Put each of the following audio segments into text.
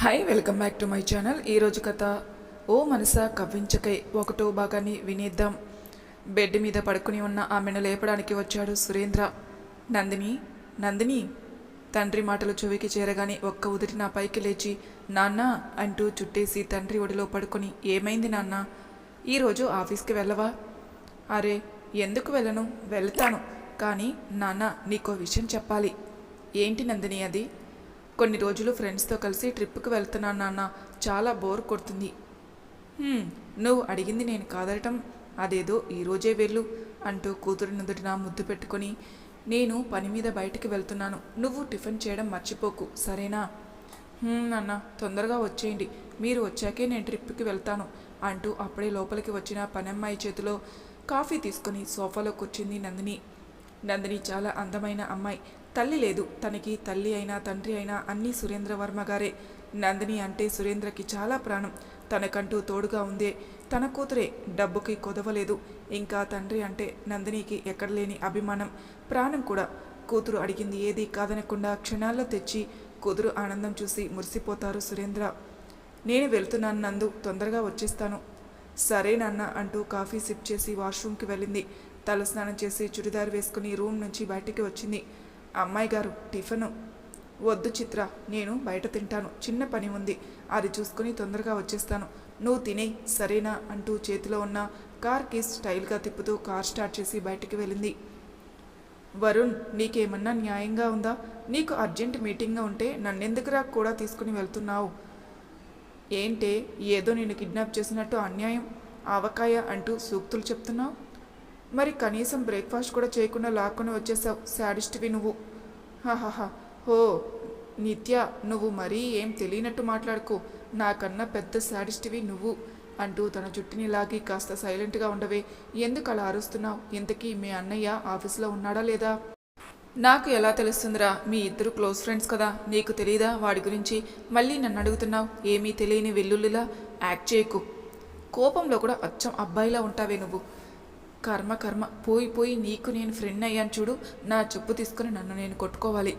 Hi welcome back to my channel ఈరోజు కథ ఓ మనస కవ్వించకై ఒకటో భాగాన్ని వినేద్దాం. బెడ్ మీద పడుకుని ఉన్న ఆమెను లేపడానికి వచ్చాడు సురేంద్ర. నందిని నందిని తండ్రి మాటలు చెవికి చేరగానే ఒక్క ఉదిరి నా పైకి లేచి నాన్న అంటూ చుట్టేసి తండ్రి ఒడిలో పడుకొని ఏమైంది నాన్న? ఈరోజు ఆఫీస్కి వెళ్ళవా? అరే ఎందుకు వెళ్ళను? వెళ్తాను. కానీ నాన్న నీకో విషయం చెప్పాలి. ఏంటి నందిని అది? కొన్ని రోజులు ఫ్రెండ్స్తో కలిసి ట్రిప్కి వెళ్తున్నాను నాన్న. చాలా బోర్ కొడుతుంది. నువ్వు అడిగింది నేను కాదనటం. అదేదో ఈరోజే వెళ్ళు అంటూ కూతురి నుదుటిన ముద్దు పెట్టుకొని నేను పని మీద బయటికి వెళ్తున్నాను. నువ్వు టిఫిన్ చేయడం మర్చిపోకు సరేనా? "హ్మ్, నాన్న తొందరగా వచ్చేయండి. మీరు వచ్చాకే నేను ట్రిప్కి వెళ్తాను అంటూ అప్పుడే లోపలికి వచ్చిన పనమ్మాయి చేతిలో కాఫీ తీసుకొని సోఫాలో కూర్చుంది నందిని. నందిని చాలా అందమైన అమ్మాయి. తల్లి లేదు. తనకి తల్లి అయినా తండ్రి అయినా అన్నీ సురేంద్ర వర్మ గారే. నందిని అంటే సురేంద్రకి చాలా ప్రాణం. తనకంటూ తోడుగా ఉందే. తన కూతురే. డబ్బుకి కొదవలేదు. ఇంకా తండ్రి అంటే నందినికి ఎక్కడ లేని అభిమానం ప్రాణం కూడా. కూతురు అడిగింది ఏది కాదనకుండా క్షణాల్లో తెచ్చి కూతురు ఆనందం చూసి మురిసిపోతారు సురేంద్ర. నేను వెళ్తున్నాను నందు తొందరగా వచ్చేస్తాను. సరే నాన్న అంటూ కాఫీ సిప్ చేసి వాష్రూమ్కి వెళ్ళింది. తలస్నానం చేసి చుడిదార్ వేసుకుని రూమ్ నుంచి బయటికి వచ్చింది. అమ్మాయి గారు టిఫిను. వద్దు చిత్ర నేను బయట తింటాను. చిన్న పని ఉంది. అది చూసుకుని తొందరగా వచ్చేస్తాను. నువ్వు తినే సరేనా అంటూ చేతిలో ఉన్న కార్ కీస్ స్టైల్గా తిప్పుతూ కార్ స్టార్ట్ చేసి బయటికి వెళ్ళింది. వరుణ్ నీకేమన్నా న్యాయంగా ఉందా? నీకు అర్జెంట్ మీటింగ్గా ఉంటే నన్నెందుకురా కూడా తీసుకుని వెళ్తున్నావు? ఏంటే ఏదో నేను కిడ్నాప్ చేసినట్టు అన్యాయం ఆవకాయ అంటూ సూక్తులు చెప్తున్నావు? మరి కనీసం బ్రేక్ఫాస్ట్ కూడా చేయకుండా లాక్కొని వచ్చేసావు శాడిస్ట్వి నువ్వు. హాహాహా. హో నిత్య నువ్వు మరీ ఏం తెలియనట్టు మాట్లాడుకో. నాకన్నా పెద్ద శాడిస్ట్వి నువ్వు అంటూ తన జుట్టుని లాగి కాస్త సైలెంట్గా ఉండవే. ఎందుకు అలా అరుస్తున్నావు? ఇంతకీ మీ అన్నయ్య ఆఫీస్లో ఉన్నాడా లేదా? నాకు ఎలా తెలుస్తుందిరా? మీ ఇద్దరు క్లోజ్ ఫ్రెండ్స్ కదా. నీకు తెలీదా వాడి గురించి? మళ్ళీ నన్ను అడుగుతున్నావు. ఏమీ తెలియని వెల్లుల్లిలా యాక్ట్ చేయకు. కోపంలో కూడా అచ్చం అబ్బాయిలా ఉంటావే నువ్వు. కర్మ కర్మ. పోయి పోయి నీకు నేను ఫ్రెండ్ అయ్యాను చూడు. నా చెప్పు తీసుకుని నన్ను నేను కొట్టుకోవాలి.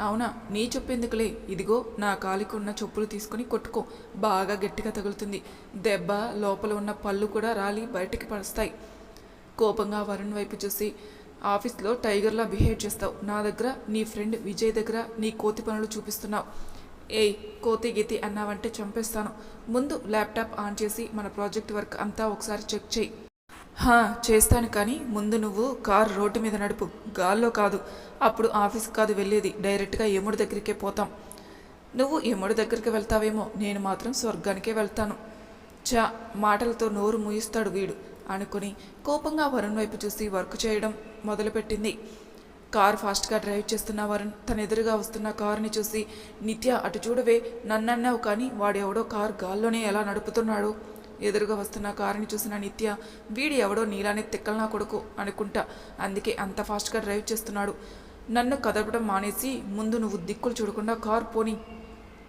అవునా? నీ చెప్పు ఎందుకులే? ఇదిగో నా కాలికి ఉన్న చెప్పులు తీసుకొని కొట్టుకో. బాగా గట్టిగా తగులుతుంది. దెబ్బ లోపల ఉన్న పళ్ళు కూడా రాలి బయటికి పడుస్తాయి. కోపంగా వరుణ్ వైపు చూసి ఆఫీస్లో టైగర్లా బిహేవ్ చేస్తావు. నా దగ్గర నీ ఫ్రెండ్ విజయ్ దగ్గర నీ కోతి పనులు చూపిస్తున్నావు. ఏయ్ కోతి గీతి అన్నావంటే చంపేస్తాను. ముందు ల్యాప్టాప్ ఆన్ చేసి మన ప్రాజెక్ట్ వర్క్ అంతా ఒకసారి చెక్ చేయి. హా చేస్తాను కానీ ముందు నువ్వు కార్ రోడ్డు మీద నడుపు. గాల్లో కాదు. అప్పుడు ఆఫీస్కి కాదు వెళ్ళేది. డైరెక్ట్గా యముడి దగ్గరికే పోతాం. నువ్వు యముడి దగ్గరికి వెళ్తావేమో. నేను మాత్రం స్వర్గానికే వెళ్తాను. చా మాటలతో నోరు మూయిస్తాడు వీడు అనుకుని కోపంగా వరుణ్ వైపు చూసి వర్క్ చేయడం మొదలుపెట్టింది. కార్ ఫాస్ట్గా డ్రైవ్ చేస్తున్న వరుణ్ తన ఎదురుగా వస్తున్న కారుని చూసి నిత్య అటు చూడవే. నన్నన్నావు కానీ వాడెవడో కార్ గాల్లోనే ఎలా నడుపుతున్నాడు? ఎదురుగా వస్తున్న కారుని చూసిన నిత్య వీడి ఎవడో నీలానే తిక్కలనా కొడుకు అనుకుంటా. అందుకే అంత ఫాస్ట్గా డ్రైవ్ చేస్తున్నాడు. నన్ను కదపడం మానేసి ముందు నువ్వు దిక్కులు చూడకుండా కార్ పోని.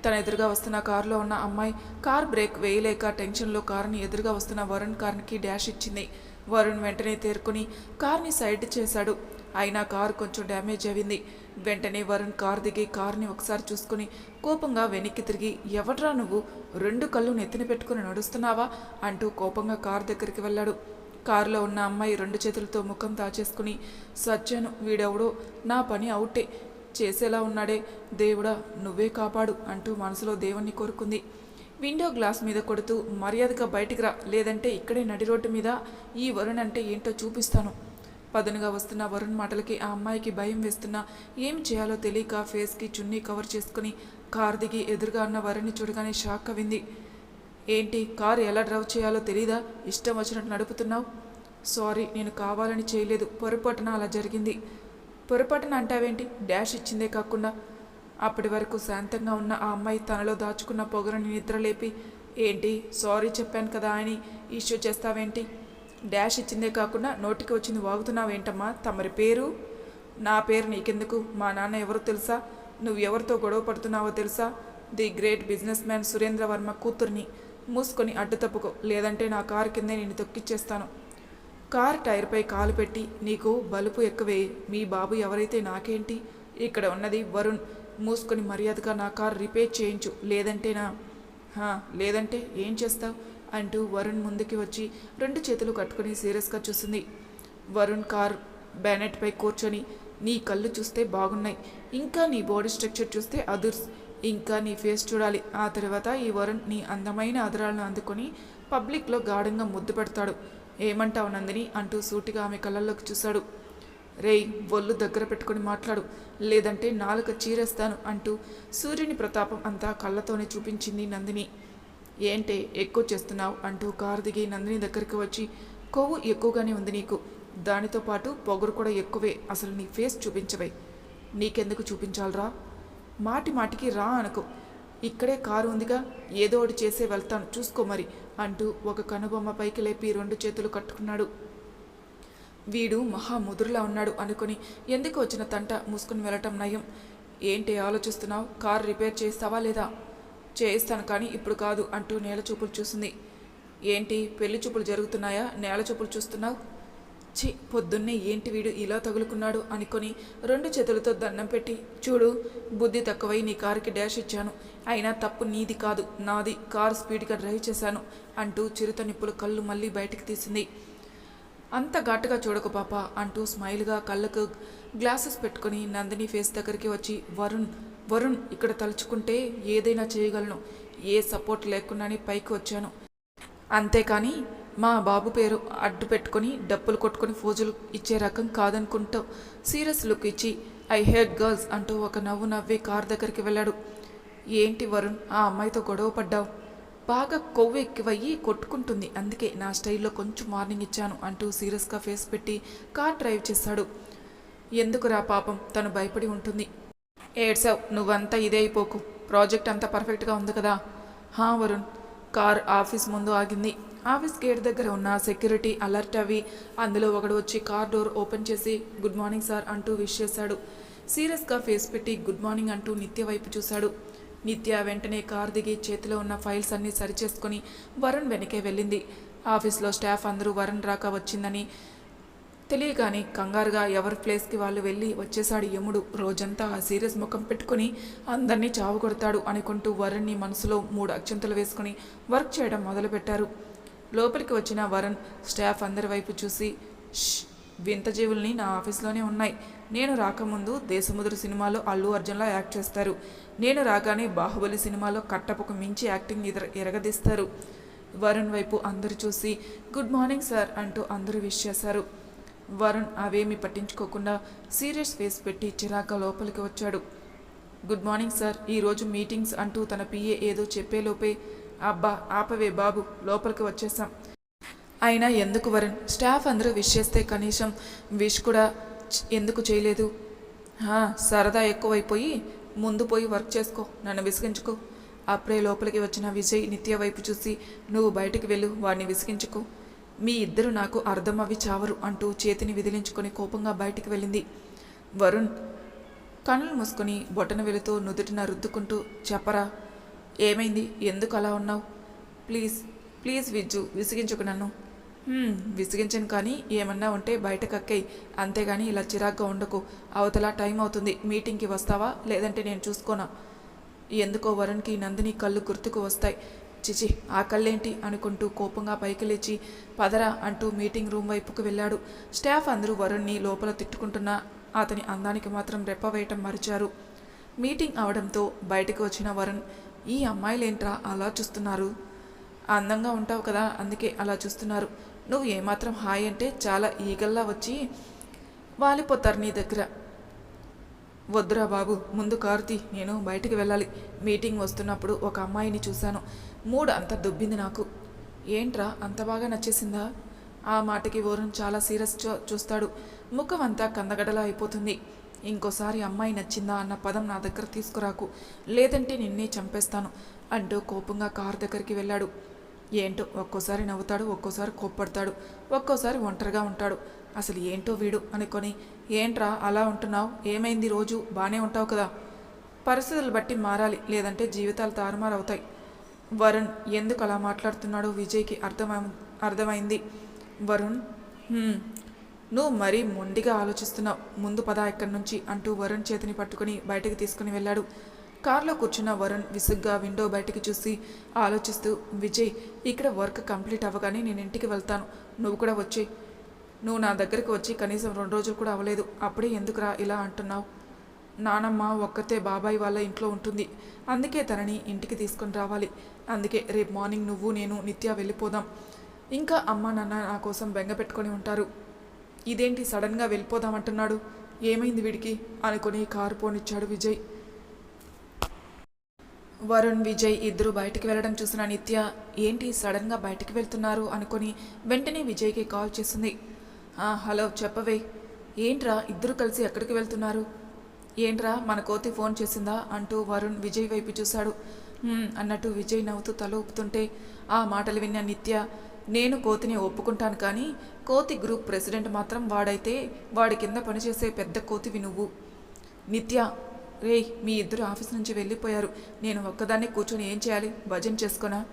తన ఎదురుగా వస్తున్న కారులో ఉన్న అమ్మాయి కార్ బ్రేక్ వేయలేక టెన్షన్లో కారుని ఎదురుగా వస్తున్న వరుణ్ కార్కి డ్యాష్ ఇచ్చింది. వరుణ్ వెంటనే తేరుకుని కార్ని సైడ్ చేశాడు. అయినా కారు కొంచెం డ్యామేజ్ అయింది. వెంటనే వరుణ్ కారు దిగి కారుని ఒకసారి చూసుకుని కోపంగా వెనక్కి తిరిగి ఎవడ్రా నువ్వు? రెండు కళ్ళు నెత్తిన పెట్టుకుని నడుస్తున్నావా? అంటూ కోపంగా కారు దగ్గరికి వెళ్ళాడు. కారులో ఉన్న అమ్మాయి రెండు చేతులతో ముఖం దాచేసుకుని సత్యను వీడెవడో? నా పని అవుటే చేసేలా ఉన్నాడే. దేవుడా నువ్వే కాపాడు అంటూ మనసులో దేవుణ్ణి కోరుకుంది. విండో గ్లాస్ మీద కొడుతూ మర్యాదగా బయటికి రా. లేదంటే ఇక్కడే నడి రోడ్డు మీద ఈ వరుణ్ అంటే ఏంటో చూపిస్తాను. పదునుగా వస్తున్న వరుణ్ మాటలకి ఆ అమ్మాయికి భయం వేస్తున్నా ఏం చేయాలో తెలియక ఫేస్కి చున్నీ కవర్ చేసుకుని కార్ దిగి ఎదురుగా ఉన్న వరుణ్ని చూడగానే షాక్ అవింది ఏంటి కారు ఎలా డ్రైవ్ చేయాలో తెలీదా? ఇష్టం వచ్చినట్టు నడుపుతున్నావు? సారీ నేను కావాలని చేయలేదు. పొరపాటున అలా జరిగింది. పొరపాటున అంటావేంటి? డాష్ ఇచ్చిందే కాకుండా. అప్పటి వరకు శాంతంగా ఉన్న ఆ అమ్మాయి తనలో దాచుకున్న పొగరని నిద్రలేపి ఏంటి సారీ చెప్పాను కదా అని ఇష్యూ చేస్తావేంటి? డాష్ ఇచ్చిందే కాకుండా నోటికి వచ్చింది వాగుతున్నావేంటమ్మా తమరి పేరు? నా పేరు నీకెందుకు? మా నాన్న ఎవరో తెలుసా? నువ్వు ఎవరితో గొడవ పడుతున్నావో తెలుసా? The great businessman Surendra Varma కూతుర్ని మూసుకొని అడ్డు తప్పుకో లేదంటే నా కారు కిందే నేను తొక్కిచ్చేస్తాను. కార్ టైర్పై కాలు పెట్టి నీకు బలుపు ఎక్కువే మీ బాబు ఎవరైతే నాకేంటి? ఇక్కడ ఉన్నది వరుణ్. మూసుకొని మర్యాదగా నా కార్ రిపేర్ చేయించు. లేదంటే నా లేదంటే ఏం చేస్తావు? అంటూ వరుణ్ ముందుకి వచ్చి రెండు చేతులు కట్టుకుని సీరియస్గా చూస్తుంది. వరుణ్ కార్ బ్యానెట్పై కూర్చొని నీ కళ్ళు చూస్తే బాగున్నాయి. ఇంకా నీ బాడీ స్ట్రక్చర్ చూస్తే అదుర్స్. ఇంకా నీ ఫేస్ చూడాలి. ఆ తర్వాత ఈ వరుణ్ నీ అందమైన అదరాలను అందుకొని పబ్లిక్లో గాఢంగా ముద్దు పెడతాడు. ఏమంటావు నందిని? అంటూ సూటిగా ఆమె కళ్ళల్లోకి చూశాడు. రేయ్ ఒళ్ళు దగ్గర పెట్టుకుని మాట్లాడు. లేదంటే నాలుక చీరేస్తాను అంటూ సూర్యుని ప్రతాపం అంతా కళ్ళతోనే చూపించింది నందిని. ఏంటే ఎక్కువ చేస్తున్నావు అంటూ కారు దిగి నందిని దగ్గరికి వచ్చి కొవ్వు ఎక్కువగానే ఉంది నీకు. దానితో పాటు పొగరు కూడా ఎక్కువే. అసలు నీ ఫేస్ చూపించవే. నీకెందుకు చూపించాలరా? మాటి మాటికి రా అనుకో. ఇక్కడే కారు ఉందిగా. ఏదో ఒకటి చేసే వెళ్తాను. చూసుకో మరి అంటూ ఒక కనుబొమ్మ పైకి లేపి రెండు చేతులు కట్టుకున్నాడు. వీడు మహా ముదురులా ఉన్నాడు అనుకుని ఎందుకు వచ్చిన తంట మూసుకుని వెళ్ళటం నయం. ఏంటి ఆలోచిస్తున్నావు? కారు రిపేర్ చేస్తావా లేదా? చేయిస్తాను కానీ ఇప్పుడు కాదు అంటూ నేల చూపులు చూసింది. ఏంటి పెళ్ళి చూపులు జరుగుతున్నాయా? నేల చూపులు చూస్తున్నావు? చి పొద్దున్నే ఏంటి వీడు ఇలా తగులుకున్నాడు అనుకొని రెండు చేతులతో దండం పెట్టి చూడు బుద్ధి తక్కువై నీ కారుకి డాష్ ఇచ్చాను. అయినా తప్పు నీది కాదు నాది. కారు స్పీడ్గా డ్రైవ్ చేశాను అంటూ చిరుత నిప్పుల కళ్ళు మళ్ళీ బయటికి తీసింది. అంత ఘాటుగా చూడకు పాప అంటూ స్మైల్గా కళ్ళకు గ్లాసెస్ పెట్టుకుని నందిని ఫేస్ దగ్గరికి వచ్చి వరుణ్ వరుణ్ ఇక్కడ తలుచుకుంటే ఏదైనా చేయగలను. ఏ సపోర్ట్ లేకుండానే పైకి వచ్చాను. అంతేకాని మా బాబు పేరు అడ్డు పెట్టుకొని డప్పులు కొట్టుకొని ఫోజులు ఇచ్చే రకం కాదనుకుంటావు. సీరియస్ లుక్ ఇచ్చి ఐ హేట్ గర్ల్స్ అంటూ ఒక నవ్వు నవ్వి కార్ దగ్గరికి వెళ్ళాడు. ఏంటి వరుణ్ ఆ అమ్మాయితో గొడవ పడ్డావు? బాగా కొవ్వు ఎక్కువయ్యి కొట్టుకుంటుంది. అందుకే నా స్టైల్లో కొంచెం మార్నింగ్ ఇచ్చాను అంటూ సీరియస్గా ఫేస్ పెట్టి కార్ డ్రైవ్ చేశాడు. ఎందుకురా పాపం తను భయపడి ఉంటుంది. ఏడ్సావ్ నువ్వంతా ఇదే అయిపోకు. ప్రాజెక్ట్ అంతా పర్ఫెక్ట్గా ఉంది కదా. హా వరుణ్. కార్ ఆఫీస్ ముందు ఆగింది. ఆఫీస్ గేట్ దగ్గర ఉన్న సెక్యూరిటీ అలర్ట్ అవి అందులో ఒకడు వచ్చి కార్ డోర్ ఓపెన్ చేసి గుడ్ మార్నింగ్ సార్ అంటూ విష్ చేశాడు. సీరియస్గా ఫేస్ పెట్టి గుడ్ మార్నింగ్ అంటూ నిత్య వైపు చూశాడు. నిత్య వెంటనే కార్ దిగి చేతిలో ఉన్న ఫైల్స్ అన్నీ సరిచేసుకొని వరుణ్ వెనకే వెళ్ళింది. ఆఫీస్లో స్టాఫ్ అందరూ వరుణ్ రాక వచ్చిందని తెలియగాని కంగారుగా ఎవరి ప్లేస్కి వాళ్ళు వెళ్ళి వచ్చేశాడు యముడు. రోజంతా ఆ సీరియస్ ముఖం పెట్టుకుని అందరినీ చావు కొడతాడు అనుకుంటూ వరుణ్ని మనసులో మూడు అక్షంతలు వేసుకుని వర్క్ చేయడం మొదలుపెట్టారు. లోపలికి వచ్చిన వరుణ్ స్టాఫ్ అందరి వైపు చూసి వింత జీవుల్ని నా ఆఫీస్లోనే ఉన్నాయి. నేను రాకముందు దేశముదురు సినిమాలో అల్లు అర్జున్లా యాక్ట్ చేస్తారు. నేను రాగానే బాహుబలి సినిమాలో కట్టపకు మించి యాక్టింగ్ ఎదర ఎరగదీస్తారు. వరుణ్ వైపు అందరూ చూసి గుడ్ మార్నింగ్ సార్ అంటూ అందరూ విష్ చేశారు. వరుణ్ అవేమి పట్టించుకోకుండా సీరియస్ ఫేస్ పెట్టి చిరాక లోపలికి వచ్చాడు. Good morning sir. ఈరోజు మీటింగ్స్ అంటూ తన పిఏ ఏదో చెప్పేలోపే అబ్బా ఆపవే బాబు లోపలికి వచ్చేసాం. అయినా ఎందుకు వరుణ్? స్టాఫ్ అందరూ విష్ చేస్తే కనీసం విష్ కూడా ఎందుకు చేయలేదు? "హా, సరదా ఎక్కువైపోయి ముందు పోయి వర్క్ చేసుకో నన్ను విసిగించుకో. అప్పుడే లోపలికి వచ్చిన విజయ్ నిత్య వైపు చూసి నువ్వు బయటికి వెళ్ళు వాడిని విసిగించుకో. మీ ఇద్దరు నాకు అర్థం అవి చావరు అంటూ చేతిని విదిలించుకొని కోపంగా బయటికి వెళ్ళింది. వరుణ్ కనులు మూసుకొని బొటన వెలుతూ నుదుటిన రుద్దుకుంటూ చెప్పరా ఏమైంది? ఎందుకు అలా ఉన్నావు? ప్లీజ్ ప్లీజ్ విజ్జు విసిగించుకు నన్ను. విసిగించను కానీ ఏమన్నా ఉంటే బయట కక్కై అంతేగాని ఇలా చిరాగ్గా ఉండకు. అవతల టైం అవుతుంది. మీటింగ్కి వస్తావా? లేదంటే నేను చూసుకోనా? ఎందుకో వరుణ్కి నందిని కళ్ళు గుర్తుకు వస్తాయి. చిచి ఆ అనుకుంటూ కోపంగా పైకి లేచి పదరా అంటూ మీటింగ్ రూమ్ వైపుకు వెళ్ళాడు. స్టాఫ్ అందరూ వరుణ్ణి లోపల తిట్టుకుంటున్నా అతని అందానికి మాత్రం రెప్ప వేయటం మరిచారు. మీటింగ్ అవడంతో బయటకు వచ్చిన వరుణ్ ఈ అమ్మాయిలేంట్రా అలా చూస్తున్నారు? అందంగా ఉంటావు కదా అందుకే అలా చూస్తున్నారు. నువ్వు ఏమాత్రం హాయ్ అంటే చాలా ఈగల్లా వచ్చి వాలిపోతారు నీ దగ్గర. వద్దురా బాబు ముందు కార్తి నేను బయటికి వెళ్ళాలి. మీటింగ్ వస్తున్నప్పుడు ఒక అమ్మాయిని చూశాను. మూడు అంత దుబ్బింది నాకు. ఏంట్రా అంత బాగా నచ్చేసిందా? ఆ మాటకి వరుణ్ చాలా సీరియస్ చూస్తాడు. ముఖం అంతా కందగడలా అయిపోతుంది. ఇంకోసారి అమ్మాయి నచ్చిందా అన్న పదం నా దగ్గర తీసుకురాకు. లేదంటే నిన్నే చంపేస్తాను అంటూ కోపంగా కారు దగ్గరికి వెళ్ళాడు. ఏంటో ఒక్కోసారి నవ్వుతాడు ఒక్కోసారి కోప్పడతాడు ఒక్కోసారి ఒంటరిగా ఉంటాడు. అసలు ఏంటో వీడు అనుకొని ఏంట్రా అలా ఉంటున్నావు? ఏమైంది రోజు? బాగానే ఉంటావు కదా. పరిస్థితులు బట్టి మారాలి లేదంటే జీవితాలు తారుమారవుతాయి. వరుణ్ ఎందుకు అలా మాట్లాడుతున్నాడో విజయ్కి అర్థమై అర్థమైంది. వరుణ్? నువ్వు మరీ మొండిగా ఆలోచిస్తున్నావు. ముందు పద ఇక్కడి నుంచి అంటూ వరుణ్ చేతిని పట్టుకుని బయటకు తీసుకుని వెళ్ళాడు. కారులో కూర్చున్న వరుణ్ విసుగ్గా విండో బయటికి చూసి ఆలోచిస్తూ విజయ్ ఇక్కడ వర్క్ కంప్లీట్ అవ్వగానే నేను ఇంటికి వెళ్తాను. నువ్వు కూడా వచ్చి నువ్వు నా దగ్గరికి వచ్చి కనీసం రెండు రోజులు కూడా అవ్వలేదు. అప్పుడే ఎందుకురా ఇలా అంటున్నావు? నానమ్మ ఒక్కతే బాబాయ్ వాళ్ళ ఇంట్లో ఉంటుంది. అందుకే తనని ఇంటికి తీసుకొని రావాలి. అందుకే రేపు మార్నింగ్ నువ్వు నేను నిత్య వెళ్ళిపోదాం. ఇంకా అమ్మ నాన్న నా కోసం బెంగ పెట్టుకొని ఉంటారు. ఇదేంటి సడన్గా వెళ్ళిపోదాం అంటున్నాడు? ఏమైంది వీడికి? అనుకుని కారు పోనిచ్చాడు విజయ్. వరుణ్ విజయ్ ఇద్దరు బయటికి వెళ్ళడం చూసిన నిత్య ఏంటి సడన్గా బయటికి వెళ్తున్నారు? అనుకొని వెంటనే విజయ్కి కాల్ చేసింది. హలో చెప్పవే. ఏంట్రా ఇద్దరు కలిసి ఎక్కడికి వెళ్తున్నారు? ఏంట్రా మన కోతి ఫోన్ చేసిందా అంటూ వరుణ్ విజయ్ వైపు చూశాడు. అన్నట్టు విజయ్ నవ్వుతూ తల ఊపుతుంటే ఆ మాటలు విన్న నిత్య నేను కోతిని ఒప్పుకుంటాను కానీ కోతి గ్రూప్ ప్రెసిడెంట్ మాత్రం వాడైతే వాడి కింద పనిచేసే పెద్ద కోతివి నువ్వు. నిత్య రే మీ ఇద్దరు ఆఫీస్ నుంచి వెళ్ళిపోయారు. నేను ఒక్కదాన్ని కూర్చొని ఏం చేయాలి? భజన చేసుకోనా?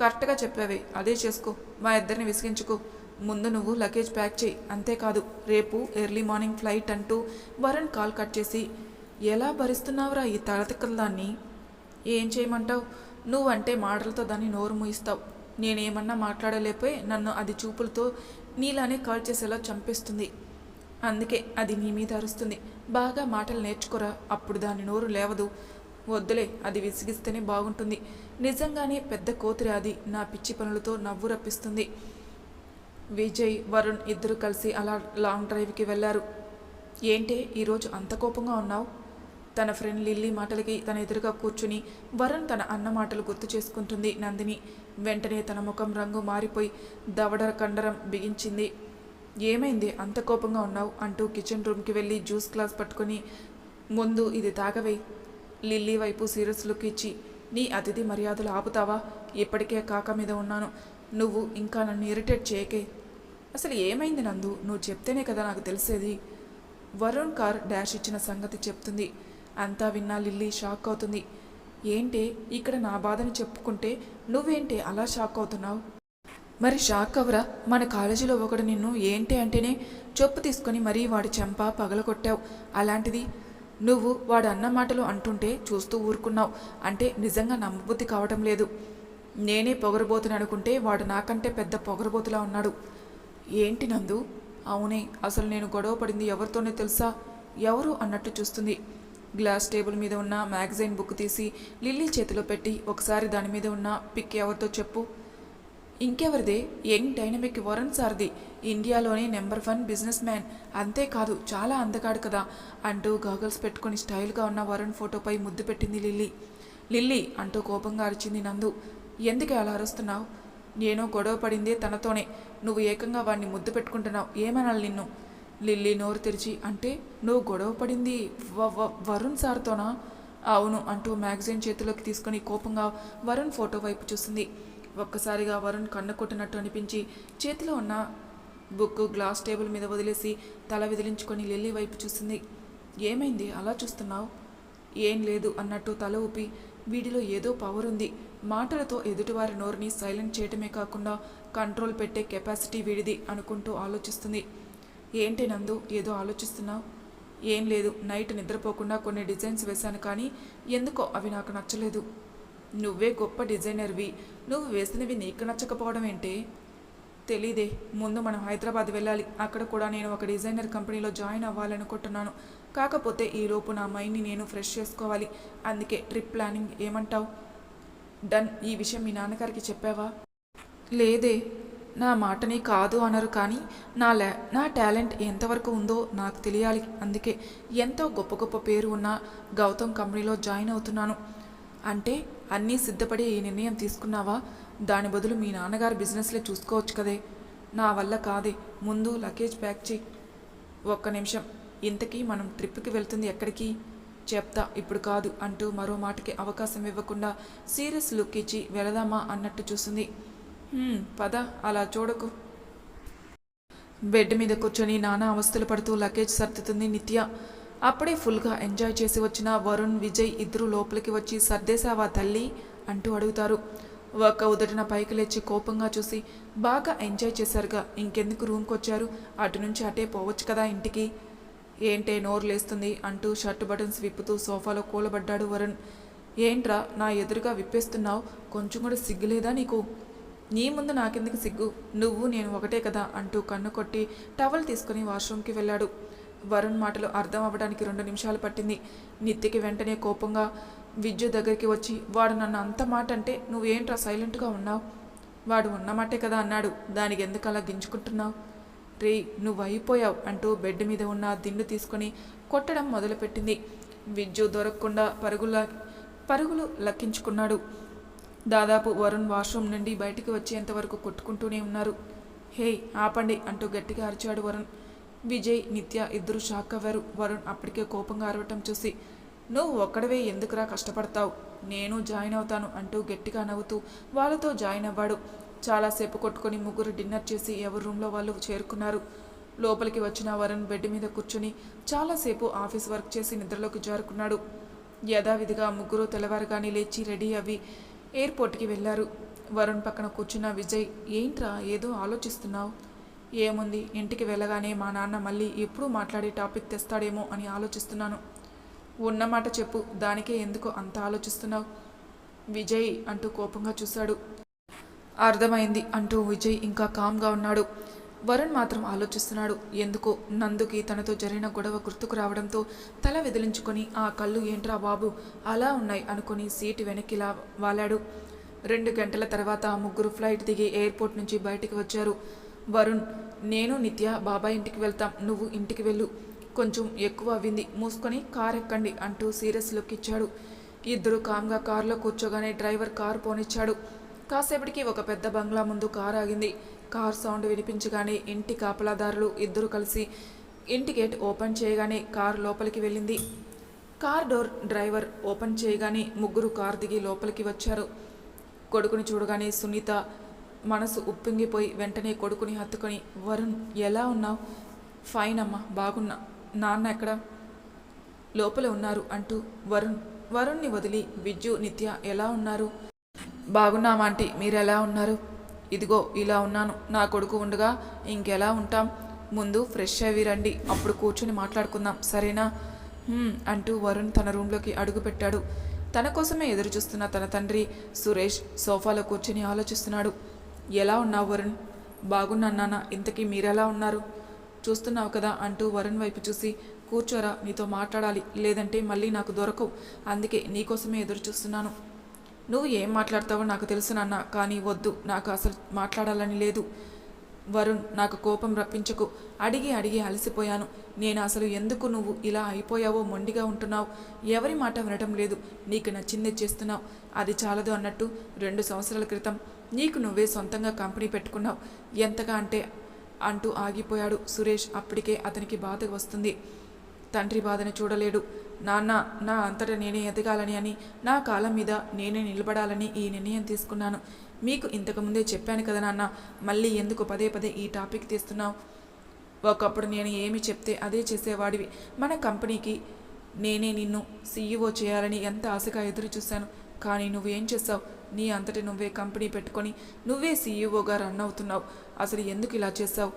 కరెక్ట్గా చెప్పావే. అదే చేసుకో. మా ఇద్దరిని విసిగించుకో. ముందు నువ్వు లగేజ్ ప్యాక్ చేయి అంతేకాదు రేపు ఎర్లీ మార్నింగ్ ఫ్లైట్ అంటూ వరుణ్ కాల్ కట్ చేసి ఎలా భరిస్తున్నావురా ఈ తలతిక్కల దాన్ని ఏం చేయమంటావు? నువ్వంటే మాటలతో దాన్ని నోరు మూయిస్తావు. నేనేమన్నా మాట్లాడలేకపోయి నన్ను అది చూపులతో నీలానే కాల్ చేసేలా చంపేస్తుంది. అందుకే అది నీ మీద అరుస్తుంది. బాగా మాటలు నేర్చుకోరా. అప్పుడు దాని నోరు లేవదు. వద్దులే అది విసిగిస్తేనే బాగుంటుంది. నిజంగానే పెద్ద కోతిరి అది నా పిచ్చి పనులతో నవ్వు రప్పిస్తుంది. విజయ్ వరుణ్ ఇద్దరు కలిసి అలా లాంగ్ డ్రైవ్కి వెళ్ళారు. ఏంటే ఈరోజు అంత కోపంగా ఉన్నావు? తన ఫ్రెండ్ లిల్లీ మాటలకి తన ఎదురుగా కూర్చుని వరుణ్ తన అన్న మాటలు గుర్తు చేసుకుంటుంది నందిని. వెంటనే తన ముఖం రంగు మారిపోయి దవడ కండరం బిగించింది. ఏమైంది? అంత కోపంగా ఉన్నావు? అంటూ కిచెన్ రూమ్కి వెళ్ళి జ్యూస్ గ్లాస్ పట్టుకొని ముందు ఇది తాగవే. లిల్లీ వైపు సీరియస్ లుక్ ఇచ్చి నీ అతిథి మర్యాదలు ఆపుతావా? ఇప్పటికే కాక మీద ఉన్నాను. నువ్వు ఇంకా నన్ను ఇరిటేట్ చేయకే. అసలు ఏమైంది నందు? నువ్వు చెప్తేనే కదా నాకు తెలిసేది. వరుణ్ కార్ డాష్ ఇచ్చిన సంగతి చెప్తుంది. అంతా విన్నా లిల్లీ షాక్ అవుతుంది. ఏంటే? ఇక్కడ నా బాధని చెప్పుకుంటే నువ్వేంటే అలా షాక్ అవుతున్నావు? మరి షాక్ అవరా? మన కాలేజీలో ఒకడు నిన్ను ఏంటి అంటేనే చొప్పు తీసుకొని మరీ వాడి చెంప పగలగొట్టావు. అలాంటిది నువ్వు వాడు అన్న మాటలు అంటుంటే చూస్తూ ఊరుకున్నావు. అంటే నిజంగా నమ్మబుద్ధి కావటం లేదు. నేనే పొగరబోతుని అనుకుంటే వాడు నాకంటే పెద్ద పొగరబోతులా ఉన్నాడు. ఏంటి నందు? అవునే అసలు నేను గొడవ పడింది ఎవరితోనే తెలుసా? ఎవరు అన్నట్టు చూస్తుంది. గ్లాస్ టేబుల్ మీద ఉన్న మ్యాగజైన్ బుక్ తీసి లిల్లీ చేతిలో పెట్టి ఒకసారి దాని మీద ఉన్న పిక్ ఎవరితో చెప్పు? ఇంకెవరిదే? యంగ్ డైనమిక్ వరుణ్ సార్ది. ఇండియాలోనే నెంబర్ వన్ బిజినెస్ మ్యాన్. అంతేకాదు చాలా అందగాడు కదా. అంటూ గాగల్స్ పెట్టుకొని స్టైల్గా ఉన్న వరుణ్ ఫోటోపై ముద్దు పెట్టింది లిల్లీ. లిల్లీ అంటూ కోపంగా అరిచింది నందు. ఎందుకు అలా అరుస్తున్నావు? నేను గొడవ పడిందే తనతోనే. నువ్వు ఏకంగా వాడిని ముద్దు పెట్టుకుంటున్నావు. ఏమనాలి నిన్ను? లిల్లీ నోరు తెరిచి అంటే నువ్వు గొడవ పడింది వ- వరుణ్ సార్తోనా? అవును అంటూ మ్యాగజైన్ చేతిలోకి తీసుకుని కోపంగా వరుణ్ ఫోటో వైపు చూసింది. ఒక్కసారిగా వరుణ్ కన్ను కొట్టినట్టు అనిపించి చేతిలో ఉన్న బుక్ గ్లాస్ టేబుల్ మీద వదిలేసి తల విదిలించుకొని లిల్లీ వైపు చూసింది. ఏమైంది? అలా చూస్తున్నావు? ఏం లేదు అన్నట్టు తల ఊపి వీడిలో ఏదో పవర్ ఉంది. మాటలతో ఎదుటివారి నోరుని సైలెంట్ చేయటమే కాకుండా కంట్రోల్ పెట్టే కెపాసిటీ వీడిది అనుకుంటూ ఆలోచిస్తుంది. ఏంటి నందు ఏదో ఆలోచిస్తున్నావు? ఏం లేదు నైట్ నిద్రపోకుండా కొన్ని డిజైన్స్ వేశాను కానీ ఎందుకో అవి నాకు నచ్చలేదు. నువ్వే గొప్ప డిజైనర్వి నువ్వు వేసినవి నీకు నచ్చకపోవడం ఏంటి? తెలీదే ముందు మనం హైదరాబాద్ వెళ్ళాలి అక్కడ కూడా నేను ఒక డిజైనర్ కంపెనీలో జాయిన్ అవ్వాలనుకుంటున్నాను. కాకపోతే ఈలోపు నా మైండ్ని నేను ఫ్రెష్ చేసుకోవాలి అందుకే ట్రిప్ ప్లానింగ్ ఏమంటావు? డన్ ఈ విషయం మీ నాన్నగారికి చెప్పావా? లేదే నా మాటని కాదు అనరు కానీ నా లే నా టాలెంట్ ఎంతవరకు ఉందో నాకు తెలియాలి. అందుకే ఎంతో గొప్ప గొప్ప పేరు ఉన్న గౌతమ్ కంపెనీలో జాయిన్ అవుతున్నాను. అంటే అన్నీ సిద్ధపడి ఈ నిర్ణయం తీసుకున్నావా? దాని బదులు మీ నాన్నగారి బిజినెస్లే చూసుకోవచ్చు కదే. నా వల్ల కాదే. ముందు లగేజ్ ప్యాక్ చేయి. ఒక్క నిమిషం. ఇంతకీ మనం ట్రిప్కి వెళ్తుంది ఎక్కడికి? చెప్తా ఇప్పుడు కాదు అంటూ మరో మాటకి అవకాశం ఇవ్వకుండా సీరియస్ లుక్ ఇచ్చి వెళదామా అన్నట్టు చూసింది. పద అలా చూడకు. బెడ్ మీద కూర్చొని నానా అవస్థలు పడుతూ లగేజ్ సర్దుతుంది నిత్య. అప్పుడే ఫుల్గా ఎంజాయ్ చేసి వచ్చిన వరుణ్ విజయ్ ఇద్దరు లోపలికి వచ్చి సర్దేశావా తల్లి? అంటూ అడుగుతారు. ఒక్క ఉదటిన పైకి లేచి కోపంగా చూసి బాగా ఎంజాయ్ చేశారుగా ఇంకెందుకు రూమ్కి వచ్చారు అటు నుంచి అటే పోవచ్చు కదా ఇంటికి. ఏంటే నోరు లేస్తుంది అంటూ షర్ట్ బటన్స్ విప్పుతూ సోఫాలో కూలబడ్డాడు వరుణ్. ఏంట్రా నా ఎదురుగా విప్పేస్తున్నావు? కొంచెం కూడా సిగ్గులేదా నీకు? నీ ముందు నాకెందుకు సిగ్గు? నువ్వు నేను ఒకటే కదా అంటూ కన్ను కొట్టి టవల్ తీసుకుని వాష్రూమ్కి వెళ్ళాడు. వరుణ్ మాటలు అర్థం అవ్వడానికి రెండు నిమిషాలు పట్టింది. నిత్యకి వెంటనే కోపంగా విద్యు దగ్గరికి వచ్చి వాడు నన్ను అంత మాట అంటే నువ్వేంట్రా సైలెంట్గా ఉన్నావు? వాడు ఉన్నమాటే కదా అన్నాడు. దానికి ఎందుకు అలా గింజుకుంటున్నావు? రే నువ్వు అయిపోయావు అంటూ బెడ్ మీద ఉన్న దిండు తీసుకొని కొట్టడం మొదలుపెట్టింది. విద్యు దొరకకుండా పరుగుల పరుగులు లక్కించుకున్నాడు. దాదాపు వరుణ్ వాష్రూమ్ నుండి బయటికి వచ్చేంత వరకు కొట్టుకుంటూనే ఉన్నారు. హే ఆపండి అంటూ గట్టిగా అరిచాడు వరుణ్. విజయ్ నిత్య ఇద్దరు షాక్ అవ్వారు. వరుణ్ అప్పటికే కోపంగా అరవటం చూసి నువ్వు ఒక్కడవే ఎందుకురా కష్టపడతావు? నేను జాయిన్ అవుతాను అంటూ గట్టిగా నవ్వుతూ వాళ్ళతో జాయిన్ అవ్వాడు. చాలాసేపు కొట్టుకొని ముగ్గురు డిన్నర్ చేసి ఎవరి రూమ్లో వాళ్ళు చేరుకున్నారు. లోపలికి వచ్చిన వరుణ్ బెడ్ మీద కూర్చుని చాలాసేపు ఆఫీస్ వర్క్ చేసి నిద్రలోకి జారుకున్నాడు. యథావిధిగా ముగ్గురు తెల్లవారుగానే లేచి రెడీ అవి ఎయిర్పోర్ట్కి వెళ్ళారు. వరుణ్ పక్కన కూర్చున్న విజయ్ ఏంట్రా ఏదో ఆలోచిస్తున్నావు? ఏముంది? ఇంటికి వెళ్ళగానే మా నాన్న మళ్ళీ ఎప్పుడూ మాట్లాడే టాపిక్ తెస్తాడేమో అని ఆలోచిస్తున్నాను. ఉన్నమాట చెప్పు దానికే ఎందుకు అంత ఆలోచిస్తున్నావు? విజయ్ అంటూ కోపంగా చూశాడు. అర్థమైంది అంటూ విజయ్ ఇంకా కామ్గా ఉన్నాడు. వరుణ్ మాత్రం ఆలోచిస్తున్నాడు. ఎందుకో నందుకి తనతో జరిగిన గొడవ గుర్తుకు రావడంతో తల విదిలించుకొని ఆ కళ్ళు ఏంట్రా బాబు? అలా ఉన్నాయి అనుకుని సీటు వెనక్కిలా వాలాడు. రెండు గంటల తర్వాత ఆ ముగ్గురు ఫ్లైట్ దిగి ఎయిర్పోర్ట్ నుంచి బయటికి వచ్చారు. వరుణ్ నేను నిత్య బాబాయ్ ఇంటికి వెళ్తాం. నువ్వు ఇంటికి వెళ్ళు. కొంచెం ఎక్కువ అవ్వింది. మూసుకొని కార్ ఎక్కండి అంటూ సీరియస్ లుక్ ఇచ్చాడు ఇద్దరు కామ్గా కారులో కూర్చోగానే డ్రైవర్ కారు పోనిచ్చాడు. కాసేపటికి ఒక పెద్ద బంగ్లా ముందు కారు ఆగింది. కార్ సౌండ్ వినిపించగానే ఇంటి కాపలాదారులు ఇద్దరు కలిసి ఇంటి గేట్ ఓపెన్ చేయగానే కారు లోపలికి వెళ్ళింది. కార్ డోర్ డ్రైవర్ ఓపెన్ చేయగానే ముగ్గురు కార్ దిగి లోపలికి వచ్చారు. కొడుకుని చూడగానే సునీత మనసు ఉప్పొంగిపోయి వెంటనే కొడుకుని హత్తుకొని వరుణ్ ఎలా ఉన్నావు? ఫైన్ అమ్మా బాగున్నా. నాన్న ఎక్కడ? లోపల ఉన్నారు అంటూ వరుణ్ వరుణ్ని వదిలి విద్యు నిత్య ఎలా ఉన్నారు? బాగున్నామా ఆంటీ. మీరెలా ఉన్నారు? ఇదిగో ఇలా ఉన్నాను. నా కొడుకు ఉండగా ఇంకెలా ఉంటాం? ముందు ఫ్రెష్ అవి రండి. అప్పుడు కూర్చొని మాట్లాడుకుందాం. సరేనా? అంటూ వరుణ్ తన రూమ్లోకి అడుగుపెట్టాడు తన కోసమే ఎదురు చూస్తున్న తన తండ్రి సురేష్ సోఫాలో కూర్చొని ఆలోచిస్తున్నాడు. ఎలా ఉన్నావు వరుణ్? బాగున్నాను నాన్న. ఇంతకీ మీరెలా ఉన్నారు? చూస్తున్నావు కదా అంటూ వరుణ్ వైపు చూసి కూర్చోరా నీతో మాట్లాడాలి. లేదంటే మళ్ళీ నాకు దొరకవు. అందుకే నీకోసమే ఎదురు చూస్తున్నాను నువ్వు ఏం మాట్లాడతావో నాకు తెలుసు నాన్న కానీ వద్దు. నాకు అసలు మాట్లాడాలని లేదు. వరుణ్ నాకు కోపం రప్పించకు. అడిగి అడిగి అలసిపోయాను. నేను అసలు ఎందుకు నువ్వు ఇలా అయిపోయావో మొండిగా ఉంటున్నావు? ఎవరి మాట వినటం లేదు. నీకు నచ్చింది చేస్తున్నావు. అది చాలదు అన్నట్టు రెండు సంవత్సరాల క్రితం నీకు నువ్వే సొంతంగా కంపెనీ పెట్టుకున్నావు. ఎంతగా అంటే అంటూ ఆగిపోయాడు సురేష్. అప్పటికే అతనికి బాధ వస్తుంది. తండ్రి బాధను చూడలేడు. నాన్న నా అంతటా నేనే ఎదగాలని అని నా కాలం మీద నేనే నిలబడాలని ఈ నిర్ణయం తీసుకున్నాను. మీకు ఇంతకుముందే చెప్పాను కదా నాన్న మళ్ళీ ఎందుకు పదే పదే ఈ టాపిక్ తీస్తున్నావు? ఒకప్పుడు నేను ఏమి చెప్తే అదే చేసేవాడివి. మన కంపెనీకి నేనే నిన్ను సీఈఓ చేయాలని ఎంత ఆశగా ఎదురు చూశాను. కానీ నువ్వేం చేస్తావు నీ అంతటి నువ్వే కంపెనీ పెట్టుకొని నువ్వే సీఈఓగా రన్ అవుతున్నావు. అసలు ఎందుకు ఇలా చేసావు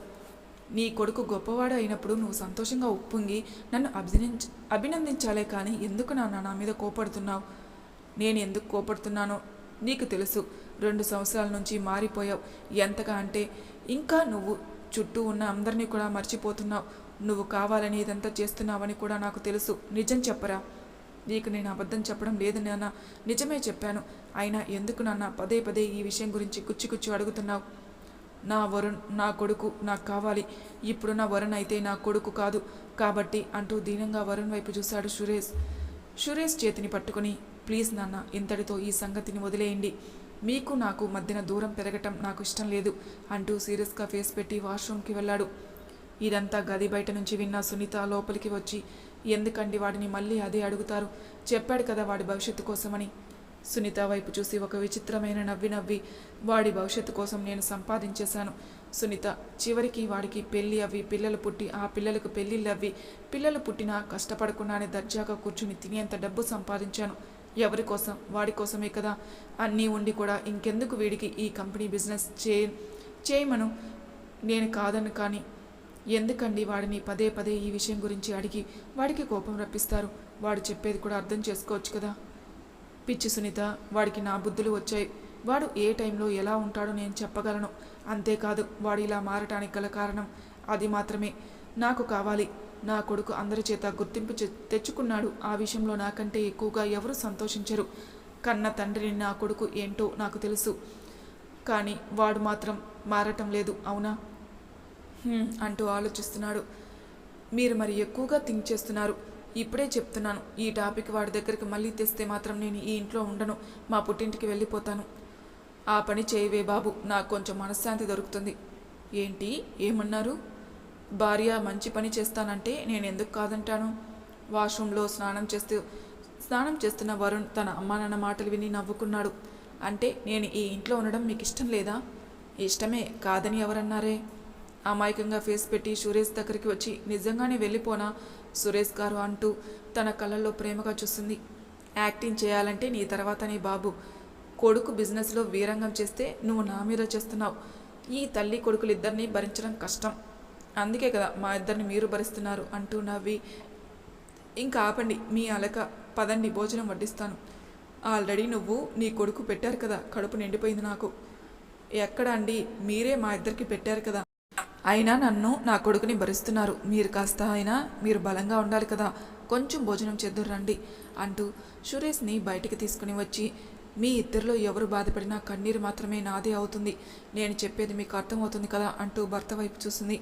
నీ కొడుకు గొప్పవాడు అయినప్పుడు నువ్వు సంతోషంగా ఉప్పొంగి నన్ను అభినంచ అభినందించాలే కానీ ఎందుకు నాన్న నా మీద కోపడుతున్నావు? నేను ఎందుకు కోపడుతున్నానో నీకు తెలుసు. రెండు సంవత్సరాల నుంచి మారిపోయావు. ఎంతగా అంటే ఇంకా నువ్వు చుట్టూ ఉన్న అందరినీ కూడా మర్చిపోతున్నావు. నువ్వు కావాలని ఇదంతా చేస్తున్నావని కూడా నాకు తెలుసు. నిజం చెప్పరా? నీకు నేను అబద్ధం చెప్పడం లేదు నాన్న. నిజమే చెప్పాను. అయినా ఎందుకు నాన్న పదే పదే ఈ విషయం గురించి కుచ్చి కుచ్చి అడుగుతున్నావు? నా వరుణ్ నా కొడుకు నాకు కావాలి. ఇప్పుడు నా వరుణ్ అయితే నా కొడుకు కాదు. కాబట్టి అంటూ దీనంగా వరుణ్ వైపు చూశాడు సురేష్. సురేష్ చేతిని పట్టుకుని ప్లీజ్ నాన్న ఇంతటితో ఈ సంగతిని వదిలేయండి. మీకు నాకు మధ్యన దూరం పెరగటం నాకు ఇష్టం లేదు అంటూ సీరియస్గా ఫేస్ పెట్టి వాష్రూమ్కి వెళ్ళాడు. ఇదంతా గది బయట నుంచి విన్న సునీత లోపలికి వచ్చి ఎందుకండి వాడిని మళ్ళీ అదే అడుగుతారు? చెప్పాడు కదా వాడి భవిష్యత్తు కోసమని. సునీత వైపు చూసి ఒక విచిత్రమైన నవ్వి నవ్వి వాడి భవిష్యత్తు కోసం నేను సంపాదించేశాను. సునీత చివరికి వాడికి పెళ్ళి అవి పిల్లలు పుట్టి ఆ పిల్లలకు పెళ్ళిళ్ళు అవి పిల్లలు పుట్టినా కష్టపడకుండానే దర్జాగా కూర్చుని తినేంత డబ్బు సంపాదించాను. ఎవరి కోసం? వాడి కోసమే కదా. అన్నీ ఉండి కూడా ఇంకెందుకు వీడికి ఈ కంపెనీ బిజినెస్? చే చేయమను. నేను కాదను కానీ ఎందుకండి వాడిని పదే పదే ఈ విషయం గురించి అడిగి వాడికి కోపం రప్పిస్తారు? వాడు చెప్పేది కూడా అర్థం చేసుకోవచ్చు కదా. పిచ్చి సునీత వాడికి నా బుద్ధులు వచ్చాయి. వాడు ఏ టైంలో ఎలా ఉంటాడో నేను చెప్పగలను. అంతేకాదు వాడు ఇలా మారటానికి గల కారణం అది మాత్రమే. నాకు కావాలి. నా కొడుకు అందరి చేత గుర్తింపు చె- తెచ్చుకున్నాడు. ఆ విషయంలో నాకంటే ఎక్కువగా ఎవరు సంతోషించరు. కన్న తండ్రిని నా కొడుకు ఏంటో నాకు తెలుసు. కానీ వాడు మాత్రం మారటం లేదు అవునా? అంటూ ఆలోచిస్తున్నాడు. మీరు మరి ఎక్కువగా థింక్ చేస్తున్నారు. ఇప్పుడే చెప్తున్నాను ఈ టాపిక్ వాడి దగ్గరికి మళ్ళీ తెస్తే మాత్రం నేను ఈ ఇంట్లో ఉండను మా పుట్టింటికి వెళ్ళిపోతాను. ఆ పని చేయవే బాబు నాకు కొంచెం మనశ్శాంతి దొరుకుతుంది. ఏంటి? ఏమన్నారు? భార్య మంచి పని చేస్తానంటే నేను ఎందుకు కాదంటాను? వాష్రూమ్లో స్నానం చేస్తూ స్నానం చేస్తున్న వరుణ్ తన అమ్మా నాన్న మాటలు విని నవ్వుకున్నాడు. అంటే నేను ఈ ఇంట్లో ఉండడం మీకు ఇష్టం లేదా? ఇష్టమే కాదని ఎవరన్నారే? అమాయకంగా ఫేస్ పెట్టి సురేష్ దగ్గరికి వచ్చి నిజంగానే వెళ్ళిపోనా? సురేష్ గారు అంటూ తన కళ్ళల్లో ప్రేమగా చూస్తుంది యాక్టింగ్ చేయాలంటే నీ తర్వాత నీ బాబు. కొడుకు బిజినెస్లో వీరంగం చేస్తే నువ్వు నా మీద చేస్తున్నావు. ఈ తల్లి కొడుకులు ఇద్దరిని భరించడం కష్టం. అందుకే కదా మా ఇద్దరిని మీరు భరిస్తున్నారు అంటూ నవ్వి ఇంకా ఆపండి మీ అలక. పదండి భోజనం వడ్డిస్తాను. ఆల్రెడీ నువ్వు నీ కొడుకు పెట్టారు కదా కడుపు నిండిపోయింది నాకు. ఎక్కడ అండి? మీరే మా ఇద్దరికి పెట్టారు కదా. అయినా నన్ను నా కొడుకుని భరిస్తున్నారు. మీరు కాస్త అయినా మీరు బలంగా ఉండాలి కదా. కొంచెం భోజనం చేద్దురు రండి అంటూ సురేష్ని బయటికి తీసుకుని వచ్చి మీ ఇద్దరిలో ఎవరు బాధపడినా కన్నీరు మాత్రమే నాదే అవుతుంది. నేను చెప్పేది మీకు అర్థమవుతుంది కదా అంటూ భర్త వైపు చూసింది.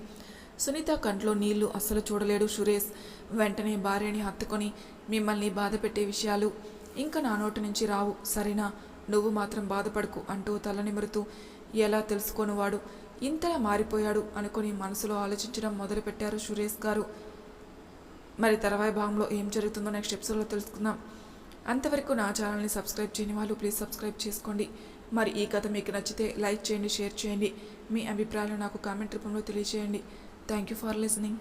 సునీత కంట్లో నీళ్ళు అస్సలు చూడలేడు సురేష్. వెంటనే భార్యని హత్తుకొని మిమ్మల్ని బాధ పెట్టే విషయాలు ఇంకా నా నోటి నుంచి రావు. సరేనా? నువ్వు మాత్రం బాధపడకు అంటూ తల నిమురుతూ ఎలా తెలుసుకోను వాడు ఇంతలా మారిపోయాడు అనుకొని మనసులో ఆలోచించడం మొదలుపెట్టారు సురేష్ గారు. మరి తర్వాయి భాగంలో ఏం జరుగుతుందో నెక్స్ట్ ఎపిసోడ్లో తెలుసుకుందాం. అంతవరకు నా ఛానల్ని సబ్స్క్రైబ్ చేయని వాళ్ళు ప్లీజ్ సబ్స్క్రైబ్ చేసుకోండి. మరి ఈ కథ మీకు నచ్చితే లైక్ చేయండి షేర్ చేయండి. మీ అభిప్రాయాలు నాకు కామెంట్ రూపంలో తెలియజేయండి థ్యాంక్ యూ ఫర్ లిసనింగ్.